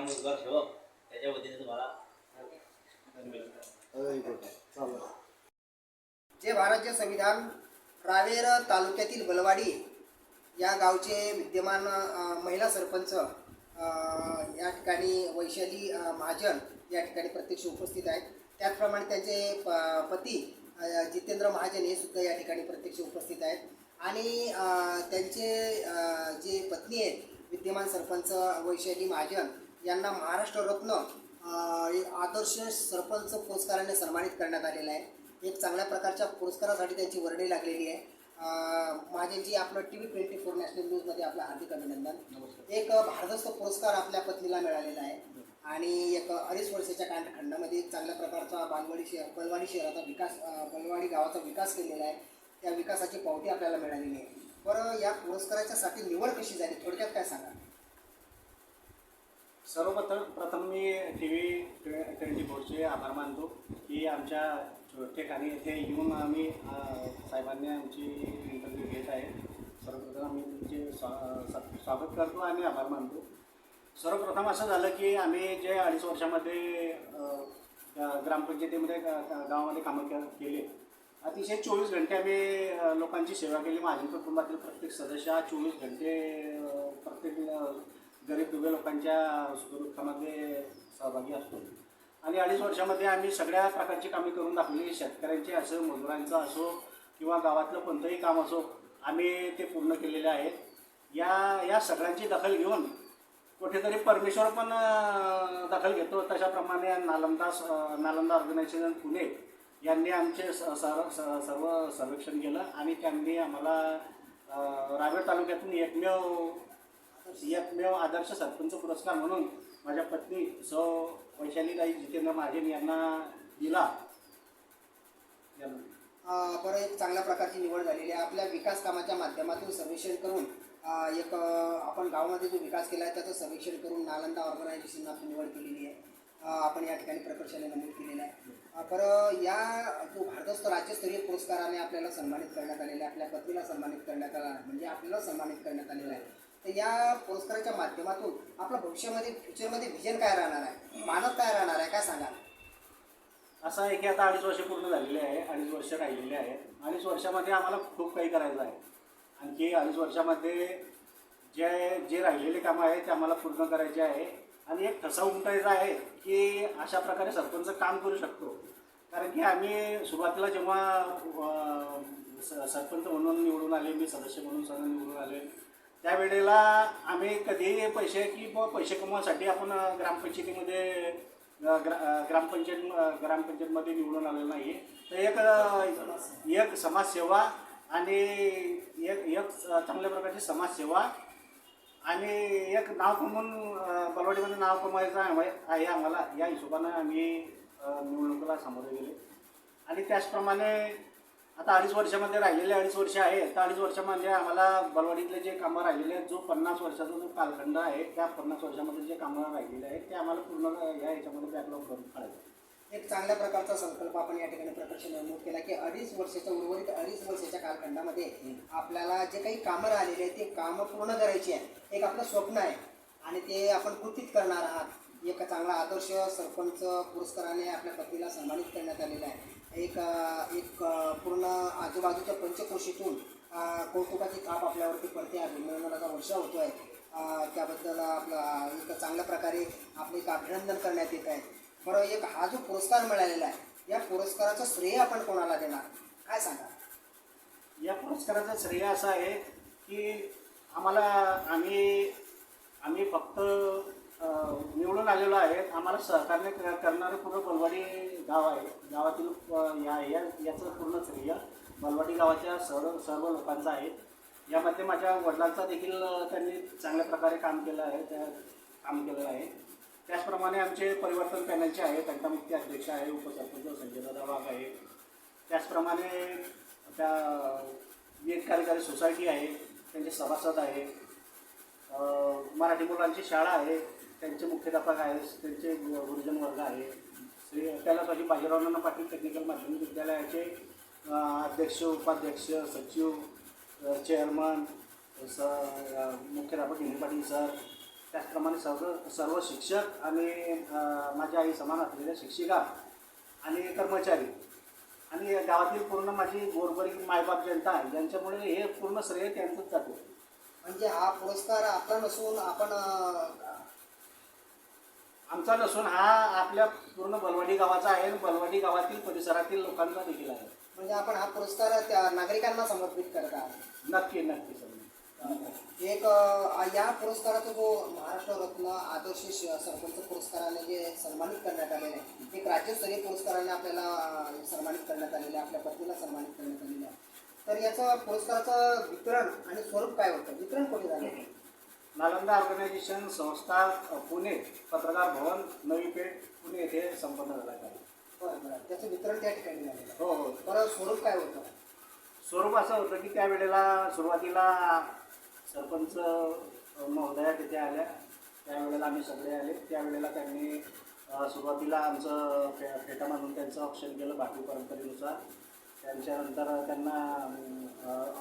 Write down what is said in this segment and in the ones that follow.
ग्रामरोजगार सेवक त्याच्या वतीने तुम्हाला जे भारतचे संविधान. रावेर तालुक्यातील बलवाडी या गावचे विद्यमान महिला सरपंच या ठिकाणी वैशाली महाजन या ठिकाणी प्रत्यक्ष उपस्थित आहेत. त्याचप्रमाणे त्यांचे प पती जितेंद्र महाजन हे सुद्धा या ठिकाणी प्रत्यक्ष उपस्थित आहेत. आणि त्यांचे जे पत्नी आहेत विद्यमान सरपंच वैशाली महाजन यांना महाराष्ट्र रत्न आदर्श सरपंच पुरस्काराने सन्मानित करण्यात आलेलं आहे. एक चांगल्या प्रकारच्या पुरस्कारासाठी त्यांची वर्णी लागलेली आहे. महाजनजी आपलं T V twenty four national न्यूजमध्ये आपलं हार्दिक अभिनंदन. एक भारदस्त पुरस्कार आपल्या पत्नीला मिळालेला आहे. आणि एक अडीच वर्षाच्या कालखंडामध्ये एक चांगल्या प्रकारचा बालवाडी शहर बलवाडी शहराचा विकास बलवाडी गावाचा विकास केलेला आहे. त्या विकासाची पावती आपल्याला मिळालेली आहे. बरं या पुरस्काराच्यासाठी निवड कशी झाली? थोडक्यात काय सांगा सर्वप्रथम प्रथम मी टी व्ही ट्वेंटी फोरचे आभार मानतो की आमच्या ठिकाणी येथे येऊन आम्ही साहेबांनी आमची इंटरव्ह्यू घेत आहे. सर्वप्रथम आम्ही तुमचे स्वा स्वागत करतो आणि आभार मानतो. सर्वप्रथम असं झालं की आम्ही जे अडीच वर्षामध्ये ग्रामपंचायतीमध्ये गावामध्ये कामं के केले. अतिशय चोवीस घंटे आम्ही लोकांची सेवा केली. माझ्या कुटुंबातील प्रत्येक सदस्य हा चोवीस घंटे प्रत्येक गरीब दुबे लोकांच्या सुखदुःखामध्ये सहभागी असतो. आणि अडीच वर्षामध्ये आम्ही सगळ्या प्रकारची कामे करून दाखवली. शेतकऱ्यांची असो मजुरांचं असो किंवा गावातलं कोणतंही काम असो आम्ही ते पूर्ण केलेले आहेत. या या सगळ्यांची दखल घेऊन कुठेतरी परमेश्वर पण दखल घेतो. तशाप्रमाणे नालंदा स- नालंदा ऑर्गनायझेशन पुणे यांनी आमचे स- सर स- सर्व सर्वेक्षण केलं आणि त्यांनी आम्हाला अं, रावेर तालुक्यातून एकमेव एकमेव आदर्श सरपंच पुरस्कार म्हणून माझ्या पत्नी सौ. वैशालीताई जितेंद्र महाजन यांना दिला. बरं एक चांगल्या प्रकारची निवड झालेली आहे. आपल्या विकास कामाच्या माध्यमातून सर्वेक्षण करून एक आपण गावामध्ये जो विकास केला आहे त्याचं सर्वेक्षण करून नालंदा ऑर्गनायझेशन आपली निवड केलेली आहे. आपण या ठिकाणी प्रकर्षाने नमूद केलेलं आहे. बरं या जो भारतस्थ राज्यस्तरीय पुरस्काराने आपल्याला सन्मानित करण्यात आलेला आहे आपल्या पत्नीला सन्मानित करण्यात आला म्हणजे आपल्याला सन्मानित करण्यात आलेलं आहे. तर या पुरस्काराच्या माध्यमातून आपलं भविष्यामध्ये फ्युचरमध्ये व्हिजन काय राहणार आहे? मानक काय राहणार आहे? काय सांगा असं आहे की आता अडीच वर्ष पूर्ण झालेले आहे अडीच वर्ष राहिलेले आहे. अडीच वर्षामध्ये आम्हाला खूप काही करायचं आहे. आणखी अडीच वर्षामध्ये जे जे राहिलेले कामं आहेत ते आम्हाला पूर्ण करायचे आहे. आणि एक ठसा उमटायचा आहे की अशा प्रकारे सरपंच काम करू शकतो. कारण की आम्ही सुरुवातीला जेव्हा स- सरपंच म्हणून निवडून आले मी सदस्य म्हणून सर निवडून आले त्यावेळेला आम्ही कधीही पैसे की पैसे कमवण्यासाठी आपण ग्रामपंचायतीमध्ये ग्रा ग्रामपंचायत ग्रामपंचायतमध्ये निवडून आलेलं नाही तर एक एक समाजसेवा आणि एक एक चांगल्या प्रकारची समाजसेवा आणि एक नाव कमवून बलवाडीमध्ये नाव कमवायचं आहे आहे आम्हाला. या हिशोबानं आम्ही निवडणुकीला सामोरे गेले. आणि त्याचप्रमाणे आता अडीच वर्षामध्ये राहिलेले अडीच वर्ष आहे तर अडीच वर्षामध्ये आम्हाला बलवाडीतले जे कामं राहिलेले आहेत जो पन्नास वर्षाचा जो कालखंड आहे त्या पन्नास वर्षामध्ये जे कामं राहिलेले आहेत ते आम्हाला पूर्ण या ह्याच्यामध्ये बॅकलॉग करून काढायचं एक चांगल्या प्रकारचा संकल्प आपण या ठिकाणी प्रकर्षण नमूद केला की अडीच वर्षाच्या उर्वरित अडीच वर्षाच्या कालखंडामध्ये आपल्याला जे काही कामं राहिलेली आहेत ते कामं पूर्ण करायची आहे. एक आपलं स्वप्न आहे. आणि ते आपण कृतीत करणार आहात. एक चांगला आदर्श सरपंच पुरस्काराने आपल्या पत्नीला सन्मानित करण्यात आलेला आहे. एक एक पूर्ण आजूबाजूच्या पंचकोशीतून कौतुकाची काप आपल्यावरती पडते अभिनंदनाचा वर्षा होतो आहे त्याबद्दल आपलं एक चांगल्या प्रकारे आपलं एक अभिनंदन करण्यात येत आहे. बरं एक हा जो पुरस्कार मिळालेला आहे या पुरस्काराचं श्रेय आपण कोणाला देणार? काय सांगा? या पुरस्काराचं श्रेय असं आहे की आम्हाला आम्ही आम्ही फक्त निवडून आलेलो आहे. आम्हाला सहकार्य करणारे करणारं पूर्ण बलवाडी गाव आहे. गावातील या या याचं पूर्ण श्रेय बलवाडी गावाच्या सर्व सर्व लोकांचं आहे. यामध्ये माझ्या वडिलांचा देखील त्यांनी चांगल्या प्रकारे काम केलं आहे. त्या काम केलेलं आहे. त्याचप्रमाणे आमचे परिवर्तन पॅनलचे आहे तंटामुक्ती अध्यक्ष आहे उपसरपंच संजयदादा वाघ आहे. त्याचप्रमाणे त्या वीर कार्यकारी सोसायटी आहे त्यांचे सभासद आहे. मराठी मुलांची शाळा आहे. त्यांचे मुख्याध्यापक आहेत? त्यांचे गुरुजन वर्ग आहे. श्री त्यालासाठी बाजीरावांना पाटील टेक्निकल माध्यमिक विद्यालयाचे अध्यक्ष उपाध्यक्ष सचिव चेअरमन स मुख्याध्यापक हिंदी पाटील सर. त्याचप्रमाणे सर्व सर्व शिक्षक आणि माझ्या आई समान असलेल्या शिक्षिका आणि कर्मचारी. आणि गावातील पूर्ण माझी गोरगरीब मायबाप जनता आहे. ज्यांच्यामुळे हे पूर्ण श्रेय त्यांचंच जाते. म्हणजे हा पुरस्कार आपला नसून आपण आमचा नसून हा आपल्या पूर्ण बलवाडी गावाचा आहे आणि बलवाडी गावातील परिसरातील लोकांचा देखील आहे. म्हणजे आपण हा पुरस्कार त्या नागरिकांना समर्पित करत आहात? नक्की नक्की सर. एक अ, या पुरस्काराचा जो महाराष्ट्र रत्न आदर्श श- सरपंच पुरस्काराने जे सन्मानित करण्यात आलेले आहे एक राज्यस्तरीय पुरस्काराने आपल्याला अ, सन्मानित करण्यात आलेलं आहे आपल्या पत्नीला सन्मानित करण्यात आलेलं आहे. तर याचं पुरस्काराचं वितरण आणि स्वरूप काय होतं? वितरण कुठे झालं? नालंदा ऑर्गनायझेशन संस्था पुणे पत्रकार भवन नवी पेठ पुणे येथे संपन्न झाला आहे. बरं बरं. त्याचं वितरण त्या ठिकाणी झालेलं हो हो. बरं स्वरूप काय होतं? स्वरूप असं होतं की त्यावेळेला सुरुवातीला सरपंच महोदया तिथे आल्या. त्यावेळेला आम्ही सगळे आले. त्यावेळेला त्यांनी सुरुवातीला आमचं फे फेटा मानून त्यांचं ऑप्शन केलं भाकरी परंपरेनुसार. त्यांच्यानंतर त्यांना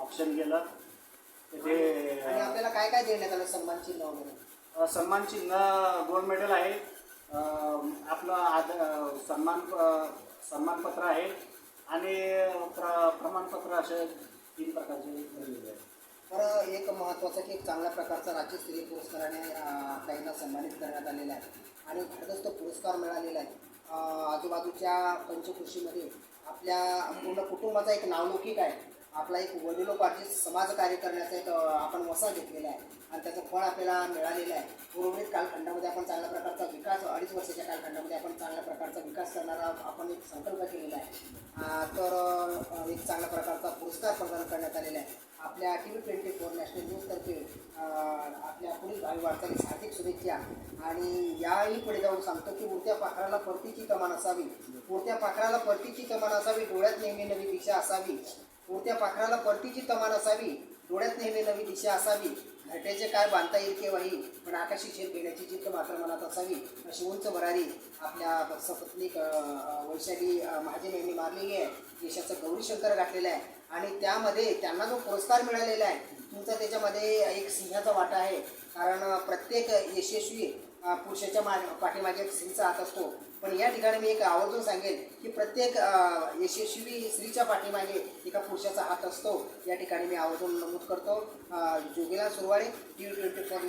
ऑप्शन केलं. तिथे आणि आपल्याला काय काय देण्यात आलं? सन्मान चिन्ह वगैरे? अ, सन्मान चिन्ह गोल्ड मेडल आहे. अ, आपलं आद अ, सन्मान अ, सन्मानपत्र आहे. आणि प्र प्रमाणपत्र असे तीन प्रकारचे दिलेले आहेत. बरं एक महत्त्वाचं की एक चांगल्या प्रकारचा राज्यस्तरीय पुरस्काराने अं, ताईंना सन्मानित करण्यात आलेला आहे. आणि भारदस्त पुरस्कार मिळालेला आहे. अं, आजूबाजूच्या पंचकृषीमध्ये आपल्या पूर्ण कुटुंबाचा एक नावलौकिक आहे. आपला एक वडिलोपार्जित समाजकार्य करण्याचा एक आपण वसा घेतलेला आहे. आणि त्याचं फळ आपल्याला मिळालेलं आहे. उर्वरित कालखंडामध्ये आपण चांगल्या प्रकारचा विकास अडीच वर्षाच्या कालखंडामध्ये आपण चांगल्या प्रकारचा विकास करणारा आपण एक संकल्प केलेला आहे. तर एक चांगल्या प्रकारचा पुरस्कार प्रदान करण्यात आलेला आहे. आपल्या T V twenty four national न्यूजतर्फे आपल्या पुढील भावी वाटचालीस हार्दिक शुभेच्छा. आणि याही पुढे जाऊन सांगतो की उडत्या पाखराला परतीची कमान असावी. उडत्या पाखराला परतीची कमान असावी. डोळ्यात नेहमी नवी दिशा असावी. उडत्या पाखराला परतीची कमान असावी. डोळ्यात नेहमी नवी दिशा असावी. घरट्याचे काय बांधता येईल केव्हाही पण आकाशी झेप घेण्याची जिद्द मात्र मनात असावी. अशी उंच भरारी आपल्या सपत्नीक वैशाली महाजन यांनी मारलेली आहे. देशाचं गौरीशंकर गाठलेलं आहे. आणि त्यामध्ये त्यांना जो पुरस्कार मिळालेला आहे तुमचा त्याच्यामध्ये एक सिंहाचा वाटा आहे. कारण प्रत्येक यशस्वी पुरुषाच्या मा पाठीमागे एक स्त्रीचा हात असतो. पण या ठिकाणी मी एक आवर्जून सांगेन की प्रत्येक यशस्वी स्त्रीच्या पाठीमागे एका पुरुषाचा हात असतो. या ठिकाणी मी आवर्जून नमूद करतो. जोगिला जोगीला Surwade T V twenty four